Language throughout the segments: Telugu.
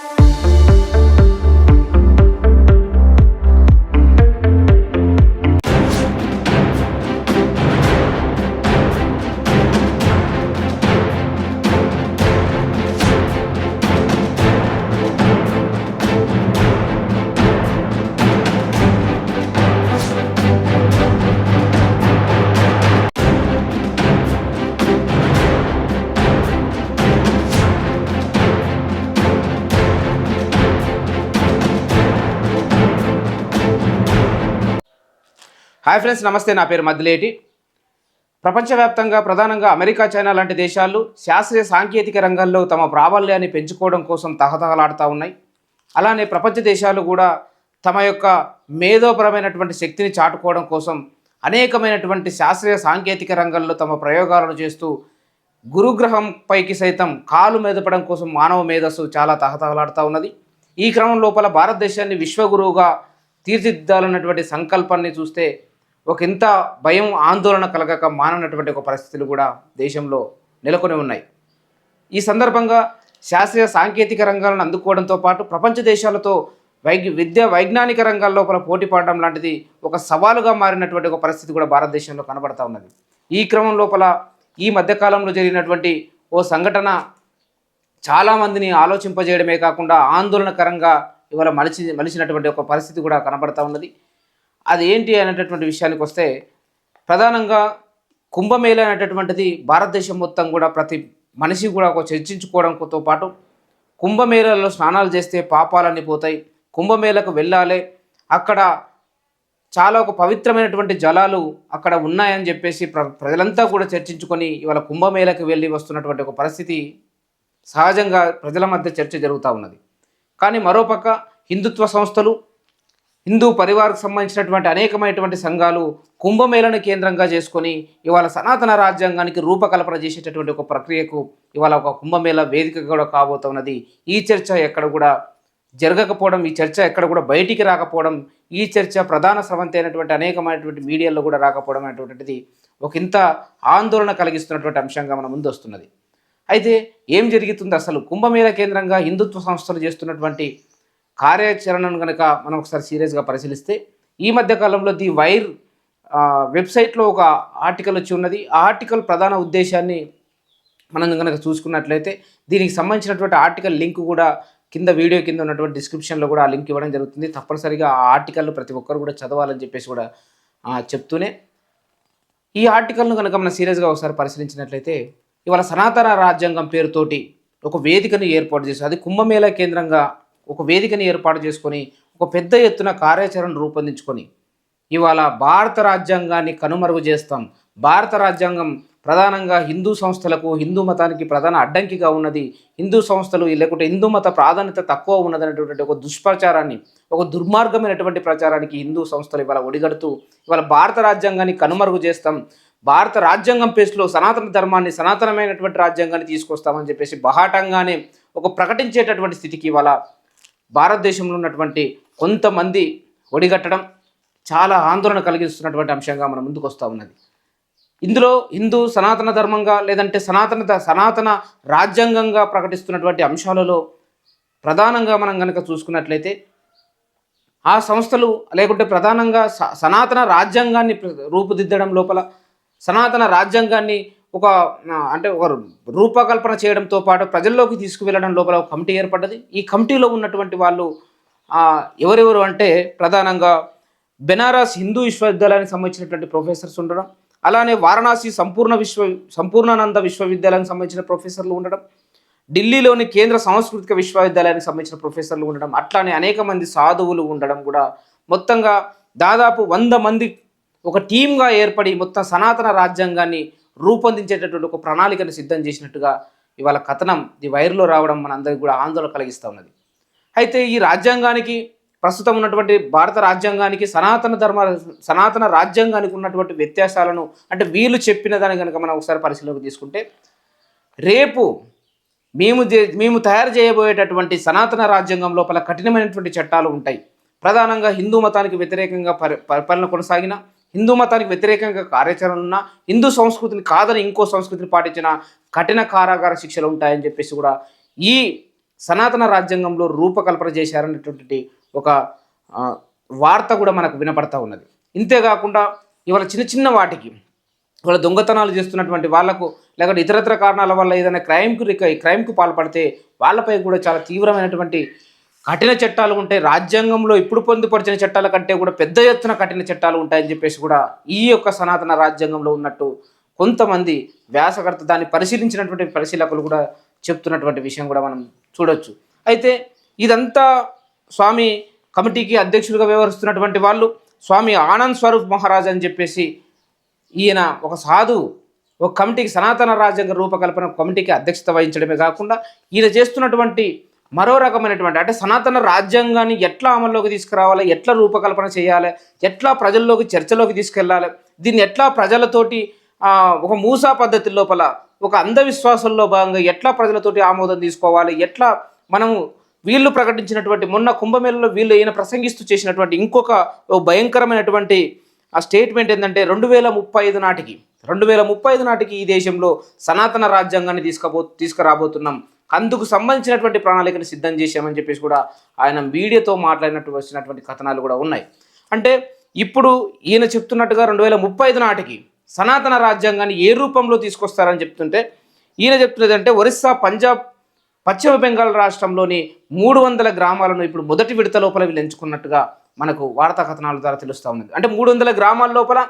Bye. హాయ్ ఫ్రెండ్స్ నమస్తే నా పేరు మద్దిలేటి. ప్రపంచవ్యాప్తంగా ప్రధానంగా అమెరికా చైనా లాంటి దేశాలు శాస్త్రీయ సాంకేతిక రంగంలో తమ ప్రాబల్యాన్ని పెంచుకోవడం కోసం తహతహలాడుతూ ఉన్నాయి. అలానే ప్రపంచ దేశాలు కూడా తమ యొక్క మేధోపరమైనటువంటి శక్తిని చాటుకోవడం కోసం అనేకమైనటువంటి శాస్త్రీయ సాంకేతిక రంగంలో తమ ప్రయోగాలను చేస్తూ గురుగ్రహం పైకి సైతం కాలు మెదపడం కోసం మానవ మేధస్సు చాలా తహతహలాడుతూ ఉన్నది. ఈ క్రమం లోపల భారతదేశాన్ని విశ్వగురువుగా తీర్చిదిద్దాలన్నటువంటి సంకల్పాన్ని చూస్తే ఒక ఇంత భయం ఆందోళన కలగక మాననటువంటి ఒక పరిస్థితులు కూడా దేశంలో నెలకొని ఉన్నాయి. ఈ సందర్భంగా శాస్త్రీయ సాంకేతిక రంగాలను అందుకోవడంతో పాటు ప్రపంచ దేశాలతో వైగ్ విద్య వైజ్ఞానిక రంగాల లోపల పోటీ పడడం లాంటిది ఒక సవాలుగా మారినటువంటి ఒక పరిస్థితి కూడా భారతదేశంలో కనబడతా ఉన్నది. ఈ క్రమం లోపల ఈ మధ్యకాలంలో జరిగినటువంటి ఓ సంఘటన చాలామందిని ఆలోచింపజేయడమే కాకుండా ఆందోళనకరంగా ఇవాళ మలిచి మలిచినటువంటి ఒక పరిస్థితి కూడా కనబడతా ఉన్నది. అది ఏంటి అనేటటువంటి విషయానికి వస్తే ప్రధానంగా కుంభమేళ అనేటటువంటిది భారతదేశం మొత్తం కూడా ప్రతి మనిషి కూడా ఒక చర్చించుకోవడంతో పాటు కుంభమేళలో స్నానాలు చేస్తే పాపాలన్నీ పోతాయి. కుంభమేళకు వెళ్ళాలి. అక్కడ చాలా ఒక పవిత్రమైనటువంటి జలాలు అక్కడ ఉన్నాయని చెప్పేసి ప్ర ప్రజలంతా కూడా చర్చించుకొని ఇవాళ కుంభమేళకు వెళ్ళి వస్తున్నటువంటి ఒక పరిస్థితి సహజంగా ప్రజల మధ్య చర్చ జరుగుతూ ఉన్నది. కానీ మరోపక్క హిందుత్వ సంస్థలు హిందూ పరివారకు సంబంధించినటువంటి అనేకమైనటువంటి సంఘాలు కుంభమేళను కేంద్రంగా చేసుకొని ఇవాళ సనాతన రాజ్యాంగానికి రూపకల్పన చేసేటటువంటి ఒక ప్రక్రియకు ఇవాళ ఒక కుంభమేళ వేదిక కూడా కాబోతున్నది. ఈ చర్చ ఎక్కడ కూడా జరగకపోవడం ఈ చర్చ ఎక్కడ కూడా బయటికి రాకపోవడం ఈ చర్చ ప్రధాన స్రవంతి అయినటువంటి అనేకమైనటువంటి మీడియాలో కూడా రాకపోవడం అనేటువంటిది ఒక ఇంత ఆందోళన కలిగిస్తున్నటువంటి అంశంగా మన ముందు వస్తున్నది. అయితే ఏం జరుగుతుంది? అసలు కుంభమేళ కేంద్రంగా హిందుత్వ సంస్థలు చేస్తున్నటువంటి కార్యాచరణను కనుక మనం ఒకసారి సీరియస్గా పరిశీలిస్తే ఈ మధ్య కాలంలో ది వైర్ వెబ్సైట్లో ఒక ఆర్టికల్ వచ్చి ఉన్నది. ఆ ఆర్టికల్ ప్రధాన ఉద్దేశాన్ని మనం కనుక చూసుకున్నట్లయితే దీనికి సంబంధించినటువంటి ఆర్టికల్ లింక్ కూడా కింద వీడియో కింద ఉన్నటువంటి డిస్క్రిప్షన్లో కూడా ఆ లింక్ ఇవ్వడం జరుగుతుంది. తప్పనిసరిగా ఆ ఆర్టికల్ ప్రతి ఒక్కరు కూడా చదవాలని చెప్పేసి కూడా చెప్తూనే ఈ ఆర్టికల్ను కనుక మనం సీరియస్గా ఒకసారి పరిశీలించినట్లయితే ఇవాళ సనాతన రాజ్యాంగం పేరుతోటి ఒక వేదికను ఏర్పాటు చేశారు. అది కుంభమేళ కేంద్రంగా ఒక వేదికను ఏర్పాటు చేసుకొని ఒక పెద్ద ఎత్తున కార్యాచరణ రూపొందించుకొని ఇవాళ భారత రాజ్యాంగాన్ని కనుమరుగు చేస్తాం. భారత రాజ్యాంగం ప్రధానంగా హిందూ సంస్థలకు హిందూ మతానికి ప్రధాన అడ్డంకిగా ఉన్నది. హిందూ సంస్థలు లేకుంటే హిందూ మత ప్రాధాన్యత తక్కువ ఉన్నదనేటువంటి ఒక దుష్ప్రచారాన్ని ఒక దుర్మార్గమైనటువంటి ప్రచారానికి హిందూ సంస్థలు ఇవాళ ఒడిగడుతూ ఇవాళ భారత రాజ్యాంగాన్ని కనుమరుగు చేస్తాం. భారత రాజ్యాంగం పేస్లో సనాతన ధర్మాన్ని సనాతనమైనటువంటి రాజ్యాంగాన్ని తీసుకొస్తామని చెప్పేసి బహాటంగానే ఒక ప్రకటించేటటువంటి స్థితికి ఇవాళ భారతదేశంలో ఉన్నటువంటి కొంతమంది ఒడిగట్టడం చాలా ఆందోళన కలిగిస్తున్నటువంటి అంశంగా మన ముందుకు వస్తూ ఉన్నది. ఇందులో హిందూ సనాతన ధర్మంగా లేదంటే సనాతన సనాతన రాజ్యాంగంగా ప్రకటిస్తున్నటువంటి అంశాలలో ప్రధానంగా మనం కనుక చూసుకున్నట్లయితే ఆ సంస్థలు లేకుంటే ప్రధానంగా స- సనాతన రాజ్యాంగాన్ని రూపుదిద్దడం లోపల సనాతన రాజ్యాంగాన్ని ఒక అంటే ఒక రూపకల్పన చేయడంతో పాటు ప్రజల్లోకి తీసుకువెళ్ళడం లోపల ఒక కమిటీ ఏర్పడ్డది. ఈ కమిటీలో ఉన్నటువంటి వాళ్ళు ఎవరెవరు అంటే ప్రధానంగా బెనారస్ హిందూ విశ్వవిద్యాలయానికి సంబంధించినటువంటి ప్రొఫెసర్స్ ఉండడం అలానే వారణాసి సంపూర్ణ విశ్వ సంపూర్ణానంద విశ్వవిద్యాలయానికి సంబంధించిన ప్రొఫెసర్లు ఉండడం ఢిల్లీలోని కేంద్ర సాంస్కృతిక విశ్వవిద్యాలయానికి సంబంధించిన ప్రొఫెసర్లు ఉండడం అట్లానే అనేక మంది సాధువులు ఉండడం కూడా మొత్తంగా దాదాపు వంద మంది ఒక టీమ్గా ఏర్పడి మొత్తం సనాతన రాజ్యాంగాన్ని రూపొందించేటటువంటి ఒక ప్రణాళికను సిద్ధం చేసినట్టుగా ఇవాళ కథనం ఈ వైర్లో రావడం మనందరికీ కూడా ఆందోళన కలిగిస్తూ ఉన్నది. అయితే ఈ రాజ్యాంగానికి ప్రస్తుతం ఉన్నటువంటి భారత రాజ్యాంగానికి సనాతన ధర్మ సనాతన రాజ్యాంగానికి ఉన్నటువంటి వ్యత్యాసాలను అంటే వీళ్ళు చెప్పిన దాన్ని కనుక మనం ఒకసారి పరిశీలనకు తీసుకుంటే రేపు మేము మేము తయారు చేయబోయేటటువంటి సనాతన రాజ్యాంగం లోపల కఠినమైనటువంటి చట్టాలు ఉంటాయి. ప్రధానంగా హిందూ మతానికి వ్యతిరేకంగా పరి పరిపాలన కొనసాగిన హిందూ మతానికి వ్యతిరేకంగా కార్యాచరణ ఉన్న హిందూ సంస్కృతిని కాదని ఇంకో సంస్కృతిని పాటించిన కఠిన కారాగార శిక్షలు ఉంటాయని చెప్పేసి కూడా ఈ సనాతన రాజ్యాంగంలో రూపకల్పన చేశారనేటువంటి ఒక వార్త కూడా మనకు వినపడతా ఉన్నది. ఇంతేకాకుండా ఇవాళ చిన్న చిన్న వాటికి ఇవాళ దొంగతనాలు చేస్తున్నటువంటి వాళ్ళకు లేకపోతే ఇతరత్ర కారణాల వల్ల ఏదైనా క్రైమ్కు క్రైమ్కు పాల్పడితే వాళ్ళపై కూడా చాలా తీవ్రమైనటువంటి కఠిన చట్టాలు ఉంటాయి. రాజ్యాంగంలో ఇప్పుడు పొందుపరిచిన చట్టాల కంటే కూడా పెద్ద ఎత్తున కఠిన చట్టాలు ఉంటాయని చెప్పేసి కూడా ఈ యొక్క సనాతన రాజ్యాంగంలో ఉన్నట్టు కొంతమంది వ్యాసకర్త దాన్ని పరిశీలించినటువంటి పరిశీలకులు కూడా చెప్తున్నటువంటి విషయం కూడా మనం చూడొచ్చు. అయితే ఇదంతా స్వామి కమిటీకి అధ్యక్షులుగా వ్యవహరిస్తున్నటువంటి వాళ్ళు స్వామి ఆనంద్ స్వరూప్ మహారాజ్ అని చెప్పేసి ఈయన ఒక సాధువు ఒక కమిటీకి సనాతన రాజ్యాంగ రూపకల్పన కమిటీకి అధ్యక్షత వహించడమే కాకుండా ఈయన చేస్తున్నటువంటి మరో రకమైనటువంటి అంటే సనాతన రాజ్యాంగాన్ని ఎట్లా అమల్లోకి తీసుకురావాలి ఎట్లా రూపకల్పన చేయాలి ఎట్లా ప్రజల్లోకి చర్చలోకి తీసుకెళ్ళాలి దీన్ని ఎట్లా ప్రజలతోటి ఒక మూసా పద్ధతి లోపల ఒక అంధవిశ్వాసంలో భాగంగా ఎట్లా ప్రజలతోటి ఆమోదం తీసుకోవాలి ఎట్లా మనము వీళ్ళు ప్రకటించినటువంటి మొన్న కుంభమేళలో వీళ్ళు ఈయన ప్రసంగిస్తూ చేసినటువంటి ఇంకొక భయంకరమైనటువంటి ఆ స్టేట్మెంట్ ఏంటంటే రెండు వేల ముప్పై ఐదు నాటికి రెండు వేల ముప్పై ఐదు నాటికి ఈ దేశంలో సనాతన రాజ్యాంగాన్ని తీసుకపో తీసుకురాబోతున్నాం. అందుకు సంబంధించినటువంటి ప్రణాళికను సిద్ధం చేశామని చెప్పేసి కూడా ఆయన మీడియాతో మాట్లాడినట్టు వచ్చినటువంటి కథనాలు కూడా ఉన్నాయి. అంటే ఇప్పుడు ఈయన చెప్తున్నట్టుగా రెండు వేల ముప్పై ఐదు నాటికి సనాతన రాజ్యాంగాన్ని ఏ రూపంలో తీసుకొస్తారని చెప్తుంటే ఈయన చెప్తున్నది అంటే ఒరిస్సా పంజాబ్ పశ్చిమ బెంగాల్ రాష్ట్రంలోని మూడు వందల గ్రామాలను ఇప్పుడు మొదటి విడత లోపల వీళ్ళు ఎంచుకున్నట్టుగా మనకు వార్తా కథనాల ద్వారా తెలుస్తూ ఉన్నది. అంటే మూడు వందల గ్రామాల లోపల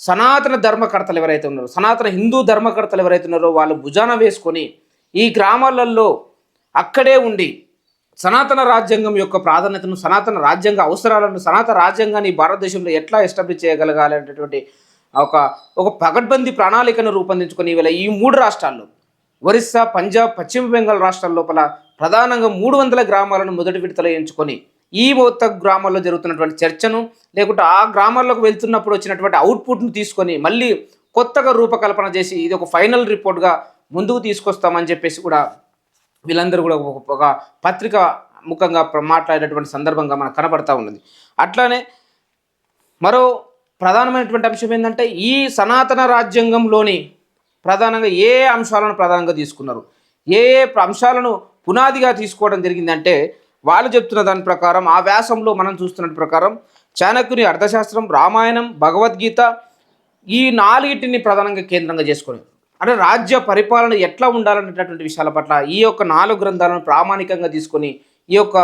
సనాతన ధర్మకర్తలు ఎవరైతే ఉన్నారో సనాతన హిందూ ధర్మకర్తలు ఎవరైతే ఉన్నారో వాళ్ళు భుజాన వేసుకొని ఈ గ్రామాలలో అక్కడే ఉండి సనాతన రాజ్యాంగం యొక్క ప్రాధాన్యతను సనాతన రాజ్యాంగ అవసరాలను సనాతన రాజ్యాంగాన్ని భారతదేశంలో ఎట్లా ఎస్టాబ్లిష్ చేయగలగాలి అనేటటువంటి ఒక ఒక పగడ్బందీ ప్రణాళికను రూపొందించుకొని ఇవాళ ఈ మూడు రాష్ట్రాల్లో ఒరిస్సా పంజాబ్ పశ్చిమ బెంగాల్ రాష్ట్రాల లోపల ప్రధానంగా మూడు వందల గ్రామాలను మొదటి విడతలో ఎంచుకొని ఈ మొత్తం గ్రామాల్లో జరుగుతున్నటువంటి చర్చను లేకుంటే ఆ గ్రామాల్లోకి వెళ్తున్నప్పుడు వచ్చినటువంటి అవుట్పుట్ను తీసుకొని మళ్ళీ కొత్తగా రూపకల్పన చేసి ఇది ఒక ఫైనల్ రిపోర్ట్గా ముందుకు తీసుకొస్తామని చెప్పేసి కూడా వీళ్ళందరూ కూడా ఒక ఒక పత్రిక ముఖంగా మాట్లాడేటువంటి సందర్భంగా మనకు కనబడతా ఉన్నది. అట్లానే మరో ప్రధానమైనటువంటి అంశం ఏంటంటే ఈ సనాతన రాజ్యాంగంలోని ప్రధానంగా ఏ అంశాలను ప్రధానంగా తీసుకున్నారు? ఏ ఏ అంశాలను పునాదిగా తీసుకోవడం జరిగిందంటే వాళ్ళు చెప్తున్న దాని ప్రకారం ఆ వ్యాసంలో మనం చూస్తున్న ప్రకారం చాణక్యుని అర్థశాస్త్రం రామాయణం భగవద్గీత ఈ నాలుగిటిని ప్రధానంగా కేంద్రంగా చేసుకునేది. అంటే రాజ్య పరిపాలన ఎట్లా ఉండాలనేటటువంటి విషయాల పట్ల ఈ యొక్క నాలుగు గ్రంథాలను ప్రామాణికంగా తీసుకొని ఈ యొక్క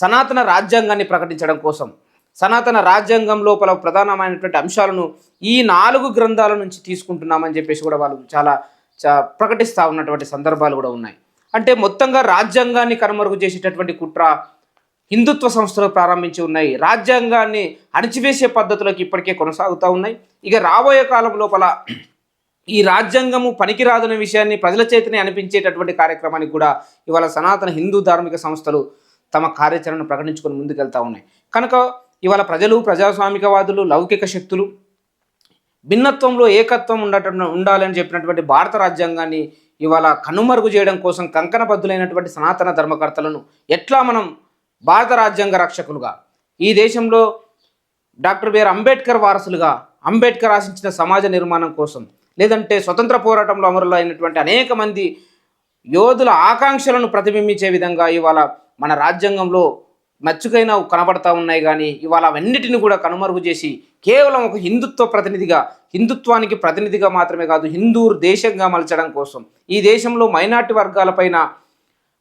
సనాతన రాజ్యాంగాన్ని ప్రకటించడం కోసం సనాతన రాజ్యాంగం లోపల ప్రధానమైనటువంటి అంశాలను ఈ నాలుగు గ్రంథాల నుంచి తీసుకుంటున్నామని చెప్పేసి కూడా వాళ్ళు చాలా చా ప్రకటిస్తూ ఉన్నటువంటి సందర్భాలు కూడా ఉన్నాయి. అంటే మొత్తంగా రాజ్యాంగాన్ని కనుమరుగు చేసేటటువంటి కుట్ర హిందుత్వ సంస్థలు ప్రారంభించి ఉన్నాయి. రాజ్యాంగాన్ని అణిచివేసే పద్ధతులకు ఇప్పటికే కొనసాగుతూ ఉన్నాయి. ఇక రాబోయే కాలం లోపల ఈ రాజ్యాంగము పనికిరాదనే విషయాన్ని ప్రజల చేతనే అనిపించేటటువంటి కార్యక్రమానికి కూడా ఇవాళ సనాతన హిందూ ధార్మిక సంస్థలు తమ కార్యాచరణను ప్రకటించుకొని ముందుకెళ్తా ఉన్నాయి. కనుక ఇవాళ ప్రజలు ప్రజాస్వామికవాదులు లౌకిక శక్తులు భిన్నత్వంలో ఏకత్వం ఉండట ఉండాలని చెప్పినటువంటి భారత రాజ్యాంగాన్ని ఇవాళ కనుమరుగు చేయడం కోసం కంకణబద్ధులైనటువంటి సనాతన ధర్మకర్తలను ఎట్లా మనం భారత రాజ్యాంగ రక్షకులుగా ఈ దేశంలో డాక్టర్ బిఆర్ అంబేద్కర్ వారసులుగా అంబేద్కర్ ఆశించిన సమాజ నిర్మాణం కోసం లేదంటే స్వతంత్ర పోరాటంలో అమరులు అయినటువంటి అనేక మంది యోధుల ఆకాంక్షలను ప్రతిబింబించే విధంగా ఇవాళ మన రాజ్యాంగంలో మచ్చుకైనా కనబడతా ఉన్నాయి కానీ ఇవాళ అవన్నిటిని కూడా కనుమరుగు చేసి కేవలం ఒక హిందుత్వ ప్రతినిధిగా హిందుత్వానికి ప్రతినిధిగా మాత్రమే కాదు హిందూ దేశంగా మలచడం కోసం. ఈ దేశంలో మైనార్టీ వర్గాలపైన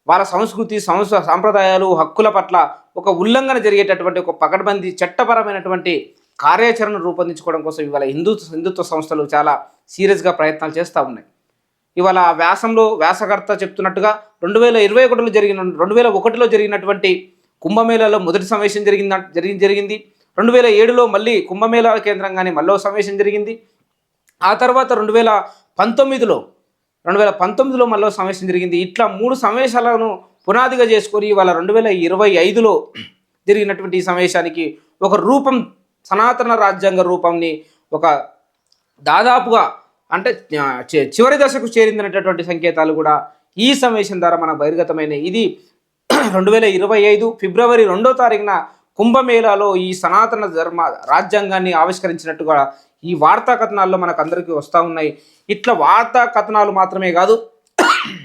వాళ్ళ సంస్కృతి సంస్ సాంప్రదాయాలు హక్కుల పట్ల ఒక ఉల్లంఘన జరిగేటటువంటి ఒక పకడ్బందీ చట్టపరమైనటువంటి కార్యాచరణ రూపొందించుకోవడం కోసం ఇవాళ హిందూ హిందుత్వ సంస్థలు చాలా సీరియస్గా ప్రయత్నాలు చేస్తూ ఉన్నాయి. ఇవాళ వ్యాసంలో వ్యాసకర్త చెప్తున్నట్టుగా రెండు వేల ఇరవై ఒకటిలో జరిగిన రెండు వేల ఒకటిలో జరిగినటువంటి కుంభమేళాలో మొదటి సమావేశం జరిగింది జరిగింది జరిగింది. రెండు వేల ఏడులో మళ్ళీ కుంభమేళా కేంద్రంగానే మళ్ళీ సమావేశం జరిగింది. ఆ తర్వాత రెండు వేల పంతొమ్మిదిలో రెండు వేల పంతొమ్మిదిలో మళ్ళీ సమావేశం జరిగింది. ఇట్లా మూడు సమావేశాలను పునాదిగా చేసుకొని ఇవాళ రెండు వేల ఇరవై ఐదులో జరిగినటువంటి ఈ సమావేశానికి ఒక రూపం సనాతన రాజ్యాంగ రూపంని ఒక దాదాపుగా అంటే చివరి దశకు చేరిందనేటటువంటి సంకేతాలు కూడా ఈ సమావేశం ద్వారా మనకు బహిర్గతమైన ఇది రెండు వేల ఇరవై ఐదు ఫిబ్రవరి రెండో తారీఖున కుంభమేళాలో ఈ సనాతన ధర్మ రాజ్యాంగాన్ని ఆవిష్కరించినట్టుగా ఈ వార్తా కథనాల్లో మనకు అందరికీ వస్తూ ఉన్నాయి. ఇట్లా వార్తా కథనాలు మాత్రమే కాదు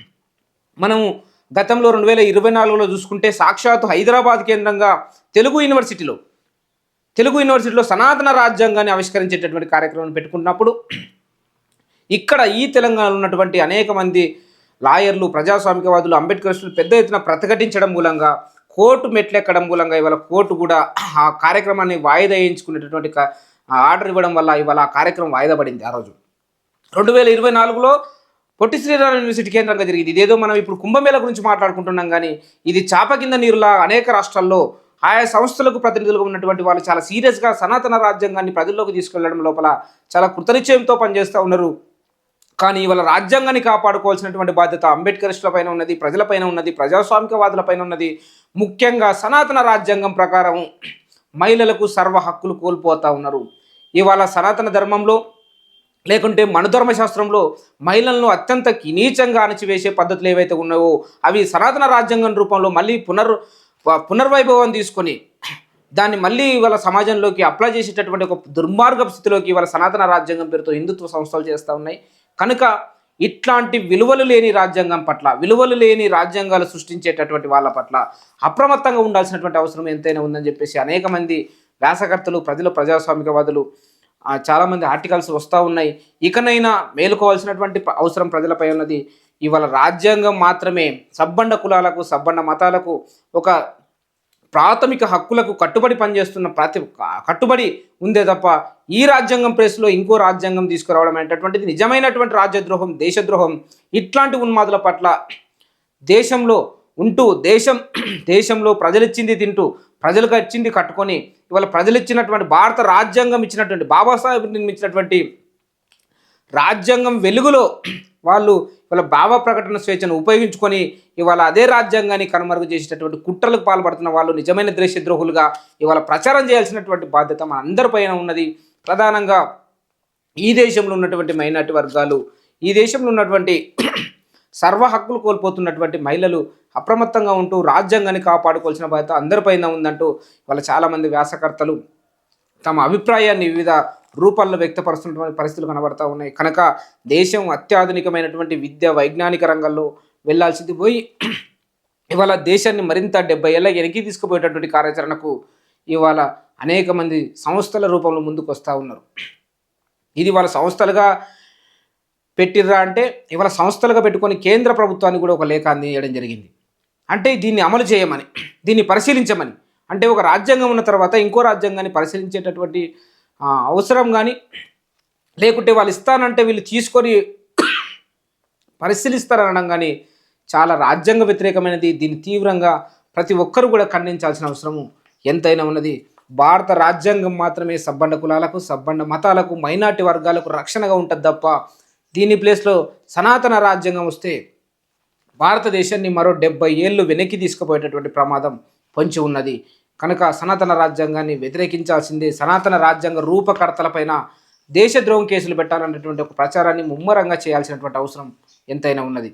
మనము గతంలో రెండు వేల ఇరవై నాలుగులో చూసుకుంటే సాక్షాత్తు హైదరాబాద్ కేంద్రంగా తెలుగు యూనివర్సిటీలో తెలుగు యూనివర్సిటీలో సనాతన రాజ్యాంగాన్ని ఆవిష్కరించేటటువంటి కార్యక్రమం పెట్టుకున్నప్పుడు ఇక్కడ ఈ తెలంగాణలో ఉన్నటువంటి అనేక మంది లాయర్లు ప్రజాస్వామికవాదులు అంబేద్కరిస్టులు పెద్ద ఎత్తున ప్రతిఘటించడం మూలంగా కోర్టు మెట్లెక్కడం మూలంగా ఇవాళ కోర్టు కూడా ఆ కార్యక్రమాన్ని వాయిదా వేయించుకునేటటువంటి ఆర్డర్ ఇవ్వడం వల్ల ఇవాళ ఆ కార్యక్రమం వాయిదా పడింది ఆ రోజు. రెండు వేల ఇరవై నాలుగులో పొట్టి శ్రీరామ యూనివర్సిటీ కేంద్రంగా జరిగింది. ఇదేదో మనం ఇప్పుడు కుంభమేళ గురించి మాట్లాడుకుంటున్నాం కానీ ఇది చాప కింద నీరులా అనేక రాష్ట్రాల్లో ఆయా సంస్థలకు ప్రతినిధులుగా ఉన్నటువంటి వాళ్ళు చాలా సీరియస్గా సనాతన రాజ్యాంగాన్ని ప్రజల్లోకి తీసుకెళ్ళడం లోపల చాలా కృతనిశ్చయంతో పనిచేస్తూ ఉన్నారు. కానీ ఇవాళ రాజ్యాంగాన్ని కాపాడుకోవాల్సినటువంటి బాధ్యత అంబేద్కరిస్టుల పైన ఉన్నది ప్రజలపైన ఉన్నది ప్రజాస్వామికవాదుల పైన ఉన్నది. ముఖ్యంగా సనాతన రాజ్యాంగం ప్రకారం మహిళలకు సర్వ హక్కులు కోల్పోతూ ఉన్నారు. ఇవాళ సనాతన ధర్మంలో లేకుంటే మనుధర్మశాస్త్రంలో మహిళలను అత్యంత నీచంగా అణచివేసే పద్ధతులు ఏవైతే ఉన్నాయో అవి సనాతన రాజ్యాంగం రూపంలో మళ్ళీ పునర్ పునర్వైభవం తీసుకొని దాన్ని మళ్ళీ ఇవాళ సమాజంలోకి అప్లై చేసేటటువంటి ఒక దుర్మార్గ స్థితిలోకి ఇవాళ సనాతన రాజ్యాంగం పేరుతో హిందుత్వ సంస్థలు చేస్తూ ఉన్నాయి. కనుక ఇట్లాంటి విలువలు లేని రాజ్యాంగం పట్ల విలువలు లేని రాజ్యాంగాలు సృష్టించేటటువంటి వాళ్ళ పట్ల అప్రమత్తంగా ఉండాల్సినటువంటి అవసరం ఎంతైనా ఉందని చెప్పేసి అనేక మంది వ్యాసకర్తలు ప్రజలు ప్రజాస్వామికవాదులు చాలామంది ఆర్టికల్స్ వస్తూ ఉన్నాయి. ఇకనైనా మేలుకోవాల్సినటువంటి అవసరం ప్రజలపై ఉన్నది. ఇవాళ రాజ్యాంగం మాత్రమే సబ్బండ కులాలకు సబ్బండ మతాలకు ఒక ప్రాథమిక హక్కులకు కట్టుబడి పనిచేస్తున్న ప్రతి కట్టుబడి ఉందే తప్ప ఈ రాజ్యాంగం ప్రెస్లో ఇంకో రాజ్యాంగం తీసుకురావడం అనేటటువంటిది నిజమైనటువంటి రాజ్యద్రోహం దేశద్రోహం ఇట్లాంటి ఉన్మాదుల పట్ల దేశంలో ఉంటూ దేశం దేశంలో ప్రజలిచ్చింది తింటూ ప్రజలకు ఇచ్చింది కట్టుకొని ఇవాళ ప్రజలు ఇచ్చినటువంటి భారత రాజ్యాంగం ఇచ్చినటువంటి బాబాసాహెబ్ నిర్మించినటువంటి రాజ్యాంగం వెలుగులో వాళ్ళు ఇవాళ భావ ప్రకటన స్వేచ్ఛను ఉపయోగించుకొని ఇవాళ అదే రాజ్యాంగాన్ని కనుమరుగు చేసేటటువంటి కుట్రలకు పాల్పడుతున్న వాళ్ళు నిజమైన దేశద్రోహులుగా ఇవాళ ప్రచారం చేయాల్సినటువంటి బాధ్యత మన అందరిపైన ఉన్నది. ప్రధానంగా ఈ దేశంలో ఉన్నటువంటి మైనార్టీ వర్గాలు ఈ దేశంలో ఉన్నటువంటి సర్వ హక్కులు కోల్పోతున్నటువంటి మహిళలు అప్రమత్తంగా ఉంటూ రాజ్యాంగాన్ని కాపాడుకోవాల్సిన బాధ్యత అందరిపైన ఉందంటూ వాళ్ళ చాలామంది వ్యాసకర్తలు తమ అభిప్రాయాన్ని వివిధ రూపాల్లో వ్యక్తపరుస్తున్నటువంటి పరిస్థితులు కనబడతా ఉన్నాయి. కనుక దేశం అత్యాధునికమైనటువంటి విద్య వైజ్ఞానిక రంగంలో వెళ్ళాల్సింది పోయి ఇవాళ దేశాన్ని మరింత డెబ్బై ఏళ్ళ వెనక్కి తీసుకుపోయేటటువంటి కార్యాచరణకు ఇవాళ అనేక మంది సంస్థల రూపంలో ముందుకు వస్తూ ఉన్నారు. ఇది వాళ్ళ సంస్థలుగా పెట్టిర్రా అంటే ఇవాళ సంస్థలుగా పెట్టుకొని కేంద్ర ప్రభుత్వానికి కూడా ఒక లేఖ అందించడం జరిగింది. అంటే దీన్ని అమలు చేయమని దీన్ని పరిశీలించమని. అంటే ఒక రాజ్యాంగం ఉన్న తర్వాత ఇంకో రాజ్యాంగాన్ని పరిశీలించేటటువంటి అవసరం కానీ లేకుంటే వాళ్ళు ఇస్తానంటే వీళ్ళు తీసుకొని పరిశీలిస్తారనడం కానీ చాలా రాజ్యాంగ వ్యతిరేకమైనది. దీన్ని తీవ్రంగా ప్రతి ఒక్కరు కూడా ఖండించాల్సిన అవసరము ఎంతైనా ఉన్నది. భారత రాజ్యాంగం మాత్రమే సబ్బండ కులాలకు సబ్బండ మతాలకు మైనార్టీ వర్గాలకు రక్షణగా ఉంటుంది తప్ప దీని ప్లేస్లో సనాతన రాజ్యాంగం వస్తే భారతదేశాన్ని మరో డెబ్బై ఏళ్ళు వెనక్కి తీసుకుపోయేటటువంటి ప్రమాదం పొంచి ఉన్నది. కనుక సనాతన రాజ్యాంగాన్ని వ్యతిరేకించాల్సిందే. సనాతన రాజ్యాంగ రూపకర్తలపైన దేశద్రోహం కేసులు పెట్టాలన్నటువంటి ఒక ప్రచారాన్ని ముమ్మరంగా చేయాల్సినటువంటి అవసరం ఎంతైనా ఉన్నది.